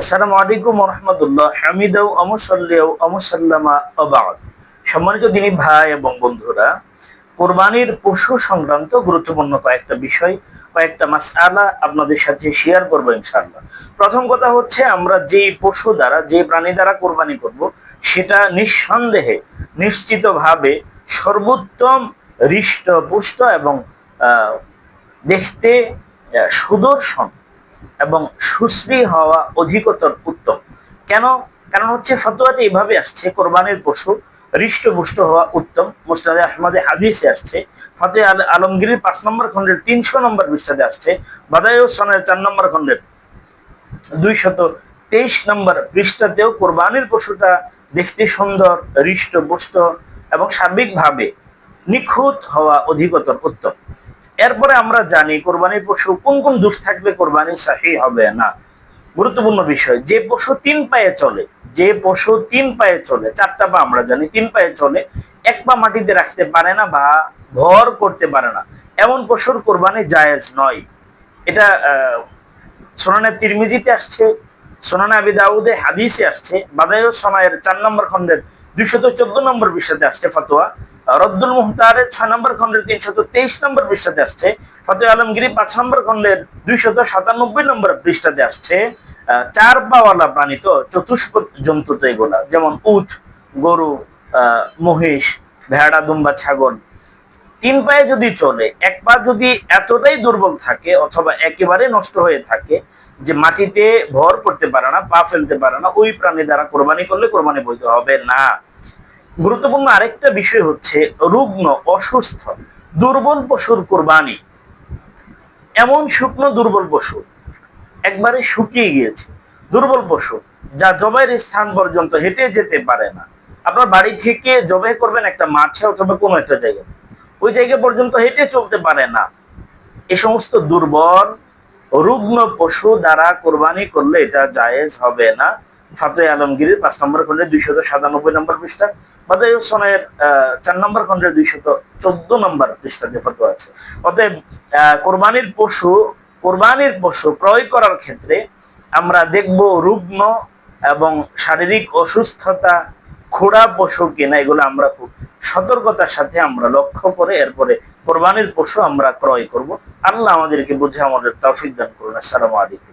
আসসালামু আলাইকুম রহমতুল্লাহ হামিদাউ অমসল্লিয়াউ অমসাল্লামা অবাদ সম্মানিত দিনী ভাই এবং বন্ধুরা, কোরবানির পশু সংক্রান্ত গুরুত্বপূর্ণ কয়েকটা বিষয়, কয়েকটা মাসআলা আপনাদের সাথে শেয়ার করব ইনশাআল্লাহ। প্রথম কথা হচ্ছে, আমরা যে পশু দ্বারা, যে প্রাণী দ্বারা কোরবানি করব, সেটা নিঃসন্দেহে নিশ্চিতভাবে সর্বোত্তম হৃষ্ট পুষ্ট এবং দেখতে সুদর্শন এবং সুশ্রী হওয়া অধিকতর উত্তম। কেন? কারণ হচ্ছে ফতোয়াতে এইভাবে আসছে, কোরবানির পশু হৃষ্টপুষ্ট হওয়া উত্তম। মুস্তাদে আহমদে হাদিসে আসছে ফতে আল আলমগীরের পাঁচ নম্বর খণ্ডের তিনশো নম্বর পৃষ্ঠাতে আসছে বাদায়ুসানের চার নম্বর খণ্ডের দুইশত তেইশ নম্বর পৃষ্ঠাতেও কোরবানির পশুটা দেখতে সুন্দর, হৃষ্টপুষ্ট এবং সার্বিকভাবে নিখুঁত হওয়া অধিকতর উত্তম। এরপরে আমরা জানি কোরবানির পশু কোন কোন দোষ থাকলে কোরবানি সাহি হবে না। গুরুত্বপূর্ণ বিষয় যে পশু তিন পায়ে চলে যে পশু তিন পায়ে চলে চারটা পা আমরা জানি তিন পায়ে চলে এক পা মাটিতে রাখতে পারে না বা ভর করতে পারে না। এমন পশুর কোরবানি জায়েজ নয়। এটা আহ, সোনানের তিরমিজিতে আসছে সোনানে আবি দাউদে হাদিসে আসছে বাদায় সোনায়ের চার নম্বর খণ্ডের দুইশত চোদ্দ নম্বর পৃষ্ঠাতে আসছে ফতোয়া। রদ্দুল মুহতারের ছয় নম্বর খণ্ডের তিনশত তেইশ নম্বর পৃষ্ঠাতে আসছে। ফতোয়া আলমগিরি পাঁচ নম্বর খণ্ডের দুইশত সাতানব্বই নম্বর পৃষ্ঠাতে আসছে। চার পাওয়ালা প্রাণী তো চতুষ্প জন্তু তো এগুলা, যেমন উট, গরু মহিষ, ভেড়া, দুম্বা, ছাগল। তিন পায়ে যদি চলে, এক পা যদি এতটাই দুর্বল থাকে অথবা একেবারে নষ্ট হয়ে থাকে যে মাটিতে ভর করতে পারে না, পা ফেলতে পারে না, ওই প্রাণী দ্বারা কোরবানি করলে কোরবানি বৈধ হবে না। গুরুত্বপূর্ণ আরেকটা বিষয় হচ্ছে রুগ্ন অসুস্থ, দুর্বল পশুর কোরবানি। এমন শুকনো দুর্বল পশু একবারে শুকিয়ে গিয়েছে। দুর্বল পশু যা জবাইয়ের স্থান পর্যন্ত হেঁটে যেতে পারে না। আপনার বাড়ি থেকে জবাই করবেন একটা মাঠে অথবা কোনো একটা জায়গায় ওই জায়গা পর্যন্ত হেঁটে চলতে পারে না। এ সমস্ত দুর্বল, রুগ্ন পশু দ্বারা কোরবানি করলে এটা জায়েজ হবে না। ফাতে আলমগীরের পাঁচ নম্বর খন্ডের দুইশত সাতানব্বই নম্বর পৃষ্ঠা বাদায় সনের আহ, চার নম্বর খন্ডের দুইশত চোদ্দ নম্বর পৃষ্ঠাতে ফটো আছে। অতএব কোরবানির পশু কোরবানির পশু ক্রয় করার ক্ষেত্রে আমরা দেখব রুগ্ন এবং শারীরিক অসুস্থতা খোড়া পশু কেনা এগুলো আমরা খুব সতর্কতার সাথে আমরা লক্ষ্য করে এরপরে কোরবানির পশু আমরা ক্রয় করব। আল্লাহ আমাদেরকে বুঝে আমাদের তৌফিক দান করুন। আসসালামু আলাইকুম।